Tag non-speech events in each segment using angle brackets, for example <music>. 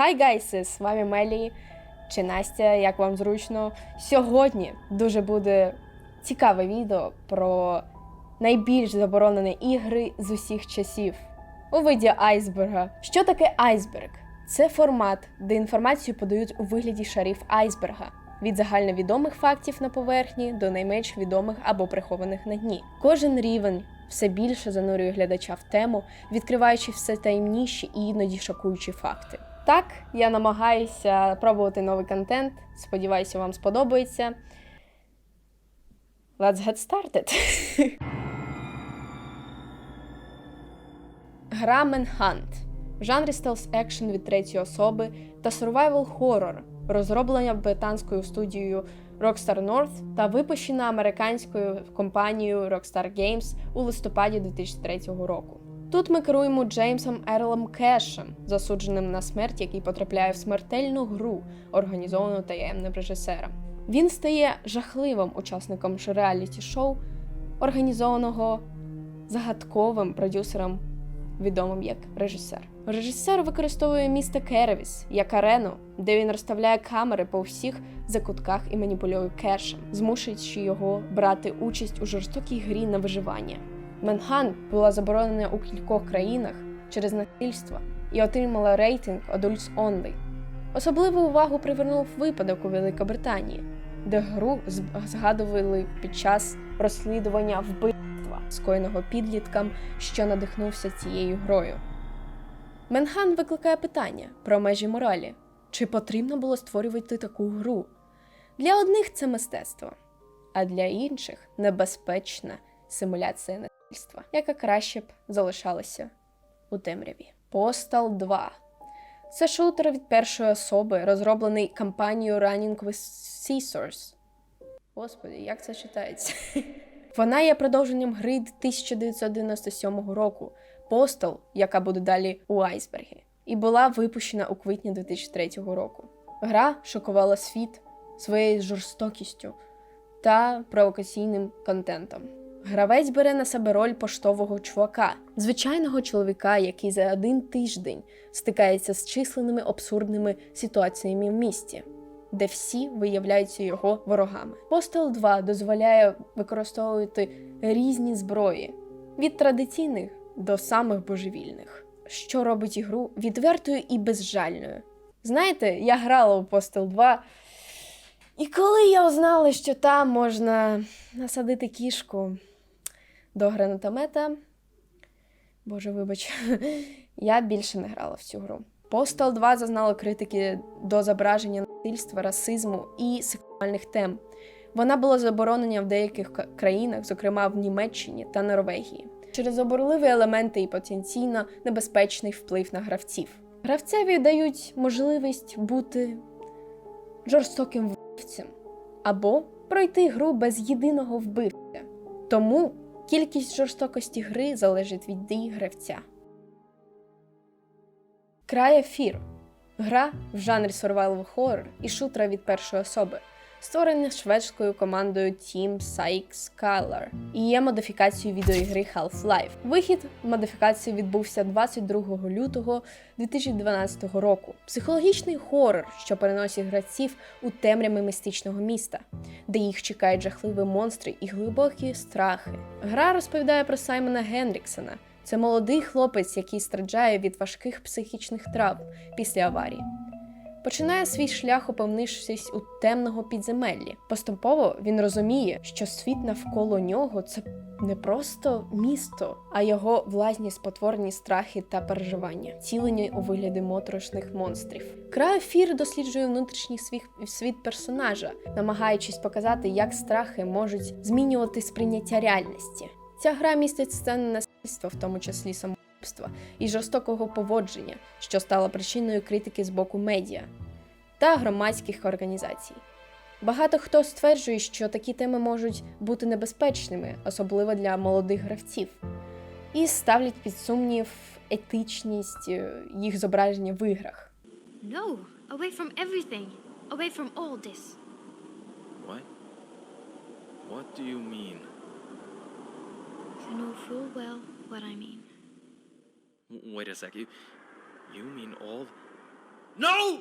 Hi guys, з вами Мелі чи Настя, як вам зручно. Сьогодні дуже буде цікаве відео про найбільш заборонені ігри з усіх часів у виді айсберга. Що таке айсберг? Це формат, де інформацію подають у вигляді шарів айсберга. Від загальновідомих фактів на поверхні до найменш відомих або прихованих на дні. Кожен рівень все більше занурює глядача в тему, відкриваючи все таємніші і іноді шокуючі факти. Так, я намагаюся пробувати новий контент. Сподіваюся, вам сподобається. Let's get started. <laughs> Гра Manhunt в жанрі стелс екшн від третьої особи та survival horror, розроблена британською студією Rockstar North та випущена американською компанією Rockstar Games у листопаді 2003 року. Тут ми керуємо Джеймсом Ерлом Кешем, засудженим на смерть, який потрапляє в смертельну гру, організовану таємним режисером. Він стає жахливим учасником реаліті шоу, організованого загадковим продюсером, відомим як режисер. Режисер використовує місто Керевіс як арену, де він розставляє камери по всіх закутках і маніпулює кешем, змушуючи його брати участь у жорстокій грі на виживання. Манхан була заборонена у кількох країнах через насильство і отримала рейтинг Adults Only. Особливу увагу привернув випадок у Великобританії, де гру згадували під час розслідування вбивства, скоєного підліткам, що надихнувся цією грою. Менхан викликає питання про межі моралі: чи потрібно було створювати таку гру? Для одних це мистецтво, а для інших небезпечна симуляція насильства, яка краще б залишалася у темряві. Postal 2 це шутер від першої особи, розроблений компанією Running with Scissors. Господи, як це читається? <laughs> Вона є продовженням гри 1997 року Postal, яка буде далі у айсбергі, і була випущена у квітні 2003 року. Гра шокувала світ своєю жорстокістю та провокаційним контентом. Гравець бере на себе роль поштового чувака, звичайного чоловіка, який за один тиждень стикається з численними абсурдними ситуаціями в місті, де всі виявляються його ворогами. Postal 2 дозволяє використовувати різні зброї від традиційних до самих божевільних, що робить ігру відвертою і безжальною. Знаєте, я грала у Postal 2, і коли я узнала, що там можна насадити кішку до гранатомета, боже, вибач, <laughs> я більше не грала в цю гру. Postal 2 зазнала критики до зображення насильства, расизму і сексуальних тем. Вона була заборонена в деяких країнах, зокрема в Німеччині та Норвегії, через обурливі елементи і потенційно небезпечний вплив на гравців. Гравцеві дають можливість бути жорстоким вбивцем або пройти гру без єдиного вбивця. Тому кількість жорстокості гри залежить від дій гравця. Cry of – гра в жанрі survival horror і шутера від першої особи, створена шведською командою Team Sykes Skylar і є модифікацією відеоігри Half-Life. Вихід модифікації відбувся 22 лютого 2012 року. Психологічний хорор, що переносить гравців у темряви містичного міста, де їх чекають жахливі монстри і глибокі страхи. Гра розповідає про Саймона Генріксона. Це молодий хлопець, який страждає від важких психічних травм після аварії. Починає свій шлях, опевнившись у темного підземеллі. Поступово він розуміє, що світ навколо нього це не просто місто, а його власні спотворені страхи та переживання, цілені у вигляді моторошних монстрів. Краєфір досліджує внутрішній світ, персонажа, намагаючись показати, як страхи можуть змінювати сприйняття реальності. Ця гра містить сцени насильства, в тому числі самогубства, і жорстокого поводження, що стало причиною критики з боку медіа та громадських організацій. Багато хто стверджує, що такі теми можуть бути небезпечними, особливо для молодих гравців, і ставлять під сумнів етичність е, їх зображення в іграх. No, away from everything. Away from all this. What? What do you mean? You know full well what I mean. Wait a sec. You, you mean all No!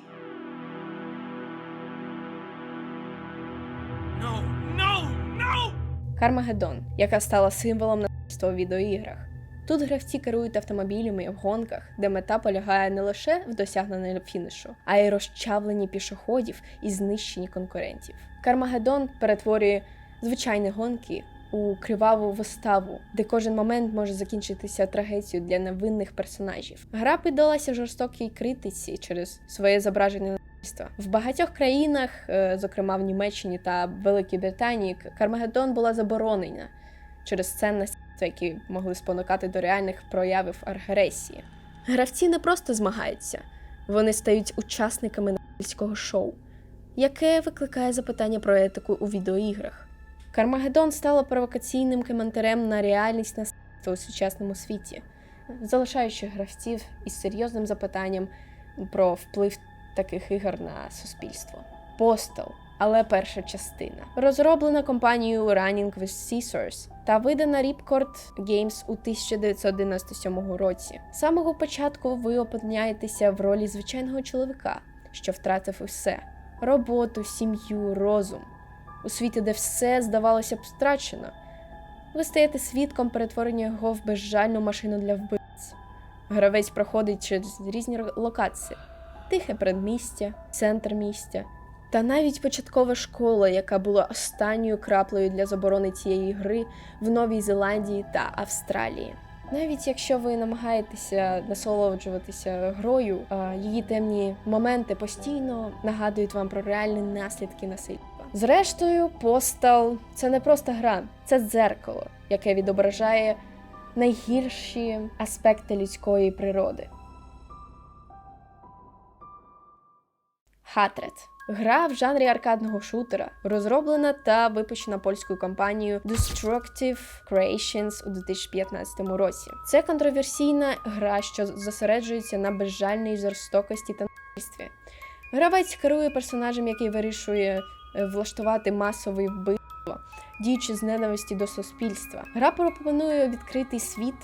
No, no, no! Кармагеддон, яка стала символом насильства у відеоіграх. Тут гравці керують автомобілями в гонках, де мета полягає не лише в досягненні фінішу, а й розчавленні пішоходів і знищенні конкурентів. Кармагеддон перетворює звичайні гонки у криваву виставу, де кожен момент може закінчитися трагедією для невинних персонажів. Гра піддалася жорстокій критиці через своє зображення. В багатьох країнах, е, зокрема в Німеччині та Великій Британії, Кармагеддон була заборонена через це які могли спонукати до реальних проявів агресії. Гравці не просто змагаються, вони стають учасниками насильського шоу, яке викликає запитання про етику у відеоіграх. Кармагеддон стало провокаційним коментарем на реальність насильства у сучасному світі, залишаючи гравців із серйозним запитанням про вплив таких ігор на суспільство. Postal, але перша частина. Розроблена компанією Running with Scissors та видана Ripcord Games у 1997 році. З самого початку ви опиняєтеся в ролі звичайного чоловіка, що втратив усе: роботу, сім'ю, розум. У світі, де все здавалося б втрачено, ви стаєте свідком перетворення його в безжальну машину для вбивць. Гравець проходить через різні локації: тихе передмістя, центр містя, та навіть початкова школа, яка була останньою краплею для заборони цієї гри в Новій Зеландії та Австралії. Навіть якщо ви намагаєтеся насолоджуватися грою, її темні моменти постійно нагадують вам про реальні наслідки насильства. Зрештою, постал це не просто гра, це дзеркало, яке відображає найгірші аспекти людської природи. Хатрет гра в жанрі аркадного шутера, розроблена та випущена польською компанією Destructive Creations у 2015 році. Це контроверсійна гра, що зосереджується на безжальній жорстокості та насильстві. Гравець керує персонажем, який вирішує влаштувати масове вбивство, діючи з ненависті до суспільства. Гра пропонує відкритий світ,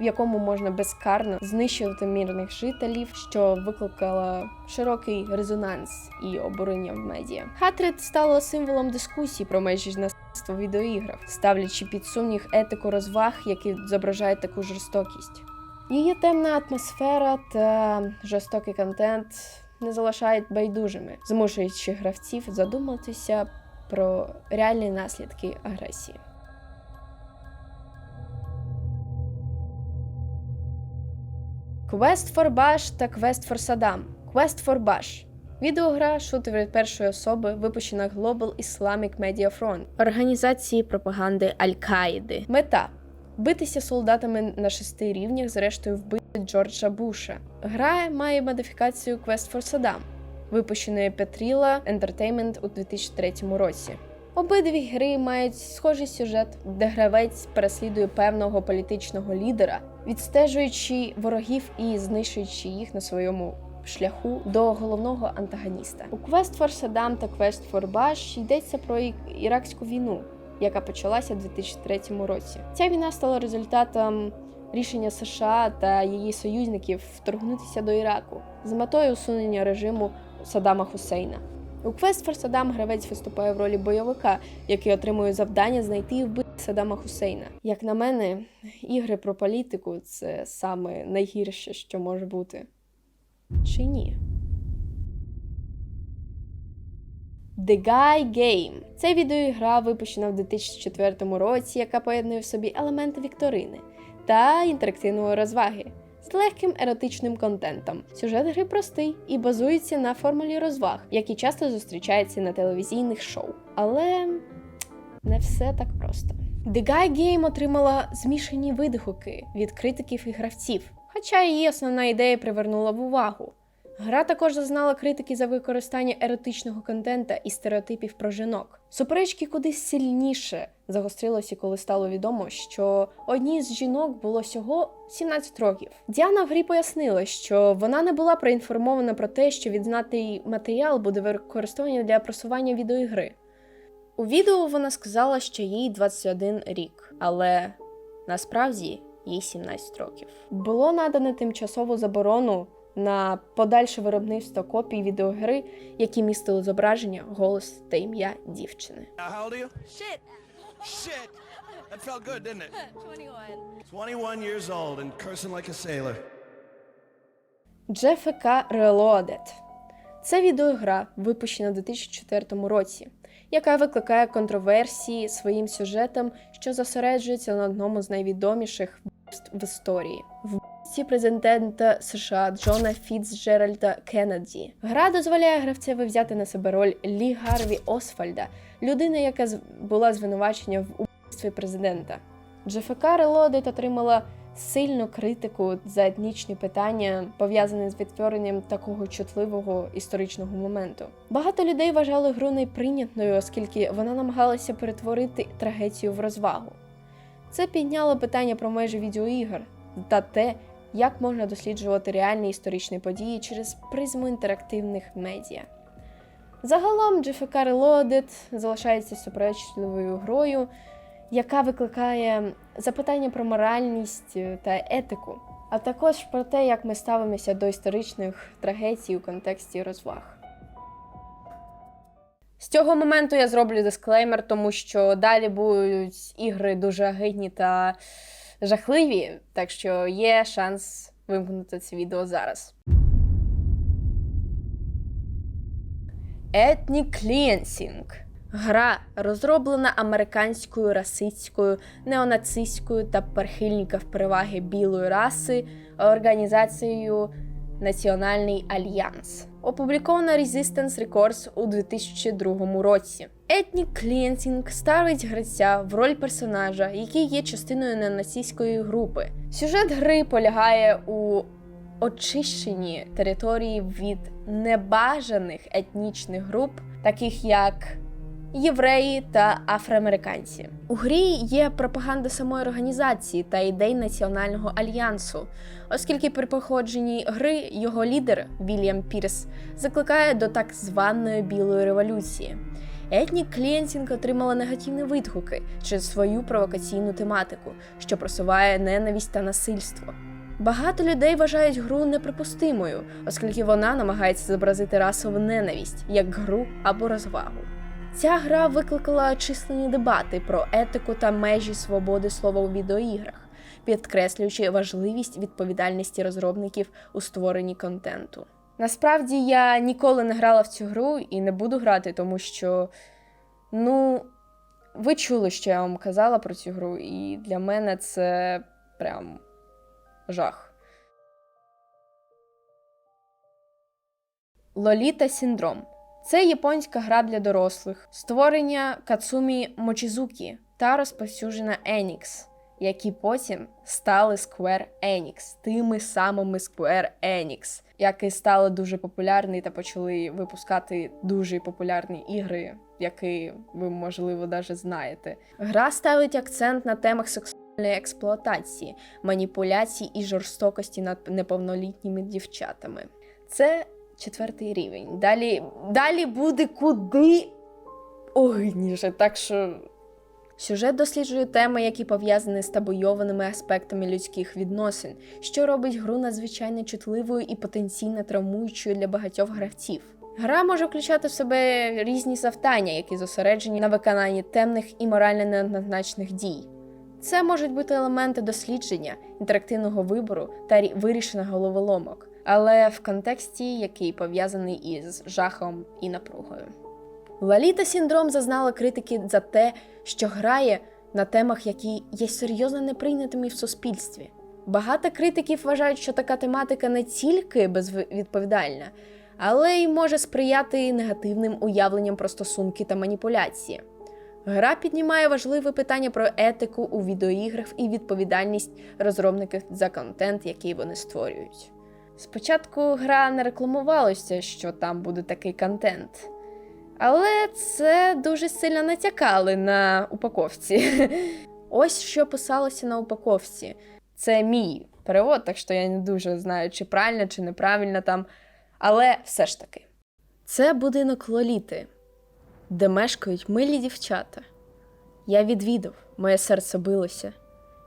в якому можна безкарно знищувати мирних жителів, що викликало широкий резонанс і обурення в медіа. Хатрет стало символом дискусій про межі насильства в ставлячи під сумнів етику розваг, які зображають таку жорстокість. Її темна атмосфера та жорстокий контент не залишають байдужими, змушуючи гравців задуматися про реальні наслідки агресії. Quest for Bash та Quest for Saddam. Quest for Bash. Відеогра шутер від першої особи, випущена Global Islamic Media Front, організації пропаганди Аль-Каїди. Мета битися солдатами на шести рівнях, зрештою вбити Джорджа Буша. Гра має модифікацію Quest for Saddam, випущеної Petrila Entertainment у 2003 році. Обидві гри мають схожий сюжет, де гравець переслідує певного політичного лідера, відстежуючи ворогів і знищуючи їх на своєму шляху до головного антагоніста. У Quest for Saddam та Quest for Bash йдеться про іракську війну, яка почалася у 2003 році. Ця війна стала результатом рішення США та її союзників вторгнутися до Іраку з метою усунення режиму Саддама Хусейна. У Quest for Saddam гравець виступає в ролі бойовика, який отримує завдання знайти і вбити Саддама Хусейна. Як на мене, ігри про політику це саме найгірше, що може бути. Чи ні? The Guy Game. Це відеоігра випущена в 2004 році, яка поєднує в собі елементи вікторини та інтерактивної розваги з легким еротичним контентом. Сюжет гри простий і базується на формулі розваг, які часто зустрічаються на телевізійних шоу. Але не все так просто. The Guy Game отримала змішані видихуки від критиків і гравців, хоча її основна ідея привернула в увагу. Гра також зазнала критики за використання еротичного контента і стереотипів про жінок. Суперечки кудись сильніше загострилося, коли стало відомо, що одній з жінок було всього 17 років. Діана в грі пояснила, що вона не була проінформована про те, що відзнатий матеріал буде використований для просування відеоігри. У відео вона сказала, що їй 21 рік, але насправді їй 17 років. Було надано тимчасову заборону на подальше виробництво копій відеогри, які містили зображення, голос та ім'я дівчини. Shit. Shit! That felt good, didn't it? <laughs> 21. 21 years old and cursing like a sailor. GFK Reloaded. Це відеогра, випущена у 2004 році, яка викликає контроверсії своїм сюжетом, що зосереджується на одному з найвідоміших вбивств в історії президента США Джона Фіцджеральда Кеннеді. Гра дозволяє гравцеві взяти на себе роль Лі Гарві Освальда, людини, яка була звинувачена в убивстві президента. GFK Reloaded отримала сильну критику за етнічні питання, пов'язані з відтворенням такого чутливого історичного моменту. Багато людей вважали гру неприйнятною, оскільки вона намагалася перетворити трагедію в розвагу. Це підняло питання про межі відеоігр та те, як можна досліджувати реальні історичні події через призму інтерактивних медіа. Загалом GFK Reloaded залишається суперечливою грою, яка викликає запитання про моральність е, та етику, а також про те, як ми ставимося до історичних трагедій у контексті розваг. З цього моменту я зроблю дисклеймер, тому що далі будуть ігри дуже агидні та жахливі, так що є шанс вимкнути це відео зараз. Ethnic Cleansing Гра розроблена американською расистською, неонацистською та прихильників переваги білої раси організацією Національний Альянс. Опублікована Resistance Records у 2002 році. Етнік Cleansing ставить гравця в роль персонажа, який є частиною неонацистської групи. Сюжет гри полягає у очищенні території від небажаних етнічних груп, таких як євреї та афроамериканці. У грі є пропаганда самої організації та ідей Національного альянсу, оскільки при походженні гри його лідер Вільям Пірс закликає до так званої білої революції. Етнік Клієнсінг отримала негативні відгуки через свою провокаційну тематику, що просуває ненависть та насильство. Багато людей вважають гру неприпустимою, оскільки вона намагається зобразити расову ненависть як гру або розвагу. Ця гра викликала численні дебати про етику та межі свободи слова у відеоіграх, підкреслюючи важливість відповідальності розробників у створенні контенту. Насправді я ніколи не грала в цю гру і не буду грати, тому що, ну, ви чули, що я вам казала про цю гру, і для мене це прям жах. Лоліта Синдром. Це японська гра для дорослих, створення Кацумі Мочізукі та розповсюджена Enix, які потім стали Square Enix, тими самими Square Enix, які стали дуже популярні та почали випускати дуже популярні ігри, які ви, можливо, навіть знаєте. Гра ставить акцент на темах сексуальної експлуатації, маніпуляцій і жорстокості над неповнолітніми дівчатами. Це четвертий рівень. Далі, далі буде куди огидніше. Так що сюжет досліджує теми, які пов'язані з табуйованими аспектами людських відносин, що робить гру надзвичайно чутливою і потенційно травмуючою для багатьох гравців. Гра може включати в себе різні завдання, які зосереджені на виконанні темних і морально неоднозначних дій. Це можуть бути елементи дослідження, інтерактивного вибору та рі- вирішення головоломок, але в контексті, який пов'язаний із жахом і напругою. Лаліта Сіндром зазнала критики за те, що грає на темах, які є серйозно неприйнятими в суспільстві. Багато критиків вважають, що така тематика не тільки безвідповідальна, але й може сприяти негативним уявленням про стосунки та маніпуляції. Гра піднімає важливе питання про етику у відеоіграх і відповідальність розробників за контент, який вони створюють. Спочатку гра не рекламувалася, що там буде такий контент. Але це дуже сильно натякали на упаковці. <laughs> Ось що писалося на упаковці. Це мій перевод, так що я не дуже знаю, чи правильно, чи неправильно там. Але все ж таки. Це будинок Лоліти, де мешкають милі дівчата. Я відвідав, моє серце билося.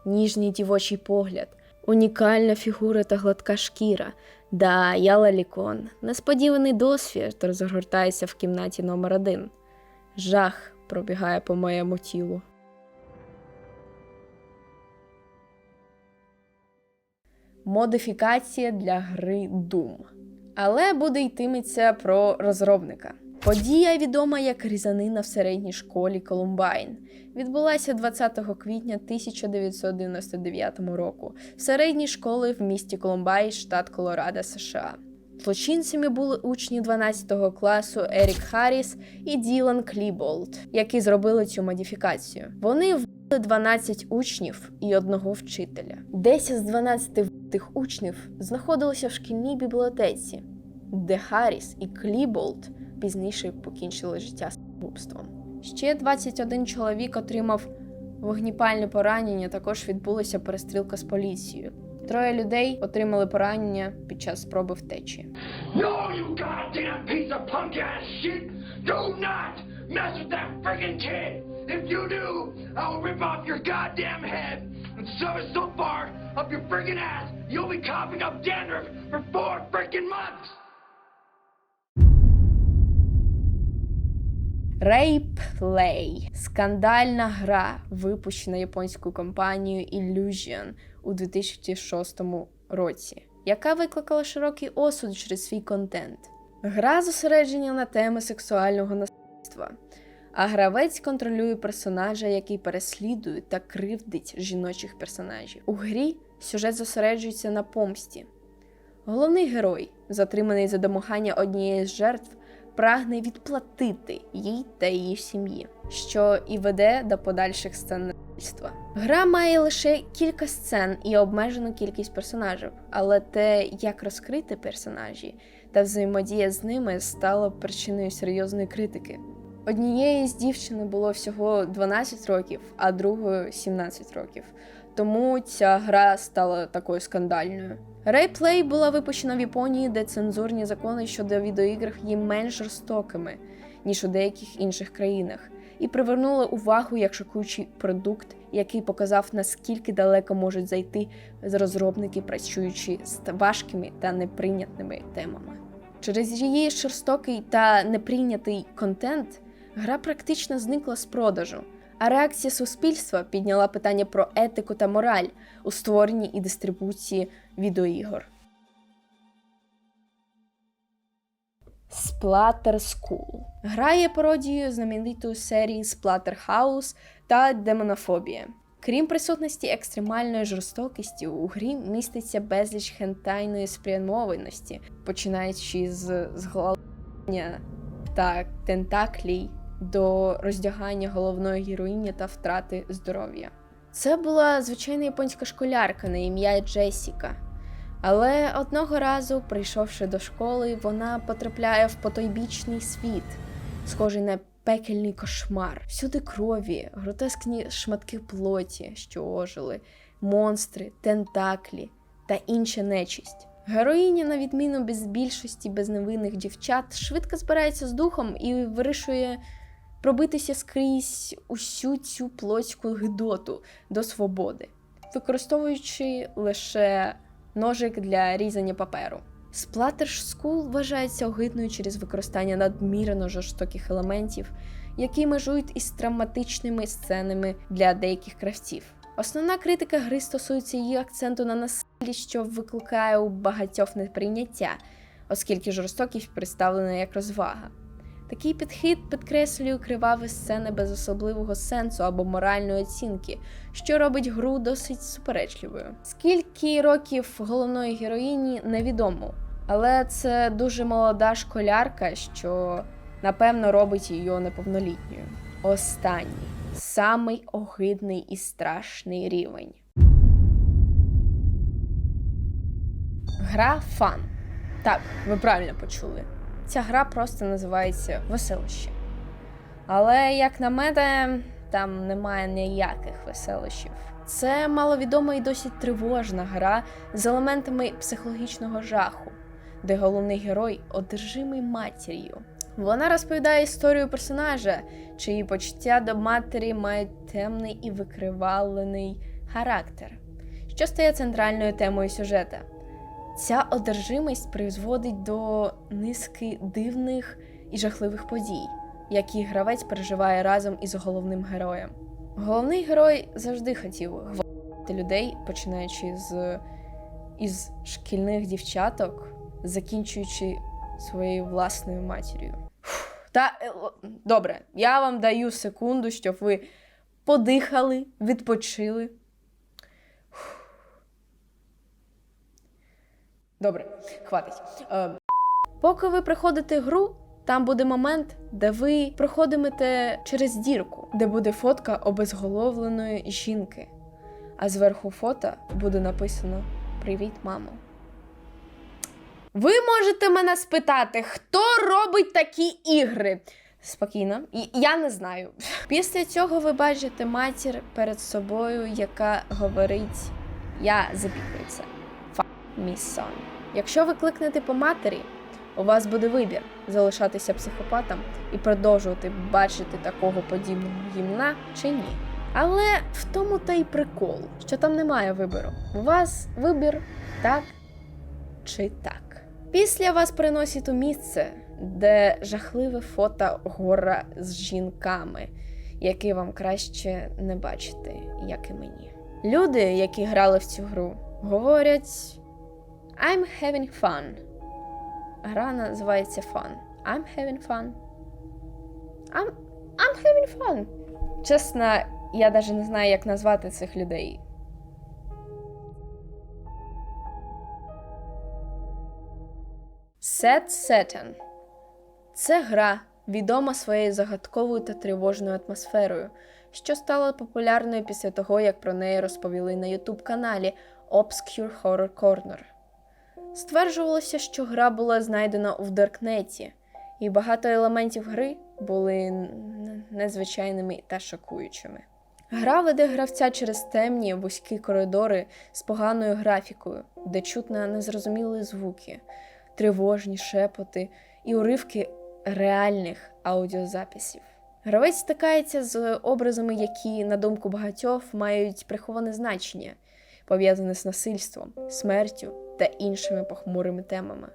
Ніжний дівочий погляд, унікальна фігура та гладка шкіра, Да, я Лалікон. Несподіваний досвід розгортається в кімнаті номер один. Жах пробігає по моєму тілу. Модифікація для гри Doom. Але буде йтиметься про розробника. Подія відома як різанина в середній школі Колумбайн. Відбулася 20 квітня 1999 року в середній школі в місті Колумбайн, штат Колорадо, США. Злочинцями були учні 12 класу Ерік Харріс і Ділан Кліболд, які зробили цю модифікацію. Вони вбили 12 учнів і одного вчителя. 10 з 12 вбитих учнів знаходилися в шкільній бібліотеці, де Харріс і Кліболд пізніше покінчили життя самогубством. Ще 21 чоловік отримав вогніпальне поранення. Також відбулася перестрілка з поліцією. Троє людей отримали поранення під час спроби втечі. No, you goddamn piece of punk ass shit! Do not mess with that friggin' kid! If you do, I will rip off your goddamn head and shove it so far up your friggin' ass, you'll be coughing up dandruff for four friggin' months! Rayplay – скандальна гра, випущена японською компанією Illusion у 2006 році, яка викликала широкий осуд через свій контент. Гра зосередження на теми сексуального насильства, а гравець контролює персонажа, який переслідує та кривдить жіночих персонажів. У грі сюжет зосереджується на помсті. Головний герой, затриманий за домагання однієї з жертв, прагне відплатити їй та її сім'ї, що і веде до подальших сцен. Гра має лише кілька сцен і обмежену кількість персонажів, але те, як розкрити персонажі та взаємодія з ними, стало причиною серйозної критики. Однієї з дівчини було всього 12 років, а другої 17 років. Тому ця гра стала такою скандальною. Rayplay була випущена в Японії, де цензурні закони щодо відеоігр є менш жорстокими, ніж у деяких інших країнах, і привернула увагу як шокуючий продукт, який показав, наскільки далеко можуть зайти розробники, працюючи з важкими та неприйнятними темами. Через її жорстокий та неприйнятий контент гра практично зникла з продажу. А реакція суспільства підняла питання про етику та мораль у створенні і дистрибуції відеоігор. Splatterschool грає пародією знаменитої серії Splatterhouse та Демонофобія. Крім присутності екстремальної жорстокості, у грі міститься безліч хентайної спрямованості, починаючи з зголовлення та тентаклій до роздягання головної героїні та втрати здоров'я. Це була звичайна японська школярка на ім'я Джесіка. Але одного разу, прийшовши до школи, вона потрапляє в потойбічний світ, схожий на пекельний кошмар. Всюди крові, гротескні шматки плоті, що ожили, монстри, тентаклі та інша нечисть. Героїня, на відміну без більшості безневинних дівчат, швидко збирається з духом і вирішує пробитися скрізь усю цю плотську гидоту до свободи, використовуючи лише ножик для різання паперу. Splatter School вважається огидною через використання надмірено жорстоких елементів, які межують із травматичними сценами для деяких кравців. Основна критика гри стосується її акценту на насиллі, що викликає у багатьох неприйняття, оскільки жорстокість представлена як розвага. Такий підхід підкреслює криваві сцени без особливого сенсу або моральної оцінки, що робить гру досить суперечливою. Скільки років головної героїні невідомо, але це дуже молода школярка, що напевно робить її неповнолітньою. Останній, самий огидний і страшний рівень. Гра фан. Так, ви правильно почули. Ця гра просто називається Веселище. Але, як на мене, там немає ніяких веселищів. Це маловідома і досить тривожна гра з елементами психологічного жаху, де головний герой одержимий матір'ю. Вона розповідає історію персонажа, чиї почуття до матері мають темний і викривалений характер, що стає центральною темою сюжета. Ця одержимість призводить до низки дивних і жахливих подій, які гравець переживає разом із головним героєм. Головний герой завжди хотів гвалтити людей, починаючи з із шкільних дівчаток, закінчуючи своєю власною матір'ю. Та е, добре, я вам даю секунду, щоб ви подихали, відпочили. Добре, хватить. Е, поки ви приходите гру, там буде момент, де ви проходитимете через дірку, де буде фотка обезголовленої жінки. А зверху фото буде написано Привіт, мамо. Ви можете мене спитати, хто робить такі ігри? Спокійно, І- я не знаю. Після цього ви бачите матір перед собою, яка говорить: Я запікуюся. Me son. Якщо ви кликнете по матері, у вас буде вибір залишатися психопатом і продовжувати бачити такого подібного гімна чи ні. Але в тому та й прикол, що там немає вибору. У вас вибір так чи так. Після вас приносять у місце, де жахливе фото гора з жінками, які вам краще не бачити, як і мені. Люди, які грали в цю гру, говорять I'm having fun. Гра називається Fun. I'm having fun. I'm, I'm having fun. Чесно, я навіть не знаю, як назвати цих людей. Set Satan. Це гра, відома своєю загадковою та тривожною атмосферою, що стала популярною після того, як про неї розповіли на YouTube каналі Obscure Horror Corner. Стверджувалося, що гра була знайдена у Даркнеті, і багато елементів гри були незвичайними та шокуючими. Гра веде гравця через темні вузькі коридори з поганою графікою, де чутно незрозумілі звуки, тривожні шепоти і уривки реальних аудіозаписів. Гравець стикається з образами, які, на думку багатьох, мають приховане значення, пов'язане з насильством, смертю та іншими похмурими темами.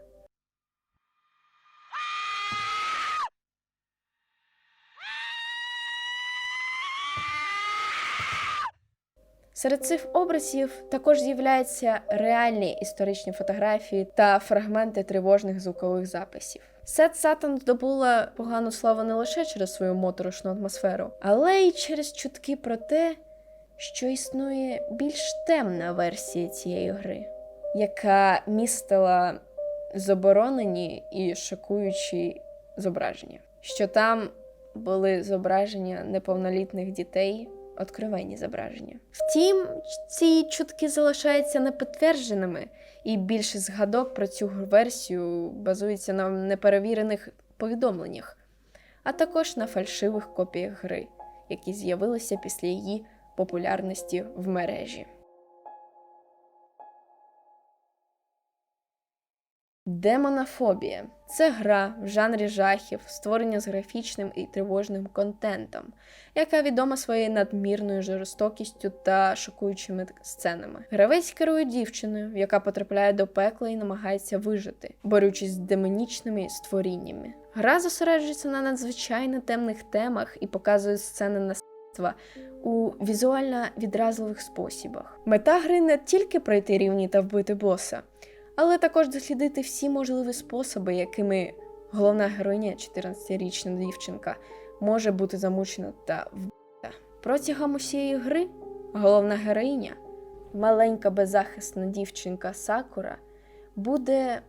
Серед цих образів також з'являються реальні історичні фотографії та фрагменти тривожних звукових записів. Сет Сатан здобула погану славу не лише через свою моторошну атмосферу, але й через чутки про те, що існує більш темна версія цієї гри, яка містила заборонені і шокуючі зображення, що там були зображення неповнолітних дітей, откровенні зображення. Втім, ці чутки залишаються непідтвердженими, і більше згадок про цю версію базується на неперевірених повідомленнях, а також на фальшивих копіях гри, які з'явилися після її популярності в мережі. Демонофобія це гра в жанрі жахів, створення з графічним і тривожним контентом, яка відома своєю надмірною жорстокістю та шокуючими сценами. Гравець керує дівчиною, яка потрапляє до пекла і намагається вижити, борючись з демонічними створіннями. Гра зосереджується на надзвичайно темних темах і показує сцени насильства у візуально відразливих спосібах. Мета гри не тільки пройти рівні та вбити боса але також дослідити всі можливі способи, якими головна героїня, 14-річна дівчинка, може бути замучена та вбита. Протягом усієї гри головна героїня, маленька беззахисна дівчинка Сакура, буде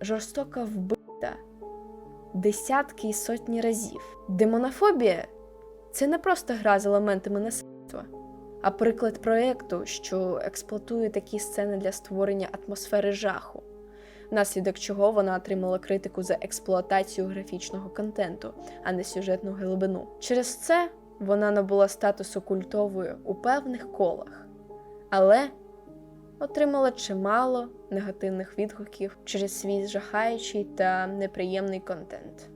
жорстоко вбита десятки і сотні разів. Демонофобія це не просто гра з елементами насильства а приклад проєкту, що експлуатує такі сцени для створення атмосфери жаху, внаслідок чого вона отримала критику за експлуатацію графічного контенту, а не сюжетну глибину. Через це вона набула статусу культовою у певних колах, але отримала чимало негативних відгуків через свій жахаючий та неприємний контент.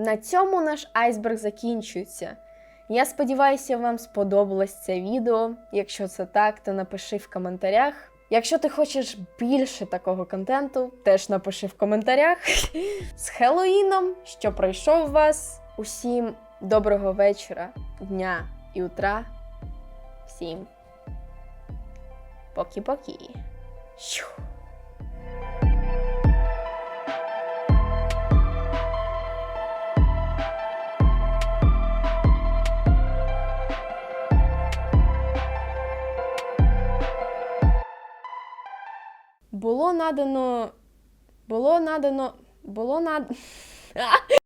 На цьому наш айсберг закінчується. Я сподіваюся, вам сподобалось це відео. Якщо це так, то напиши в коментарях. Якщо ти хочеш більше такого контенту, теж напиши в коментарях. З Хеллоїном, що пройшов вас. Усім доброго вечора, дня і утра. Всім покі-покі. Було надано. Було надано. Було над. <laughs>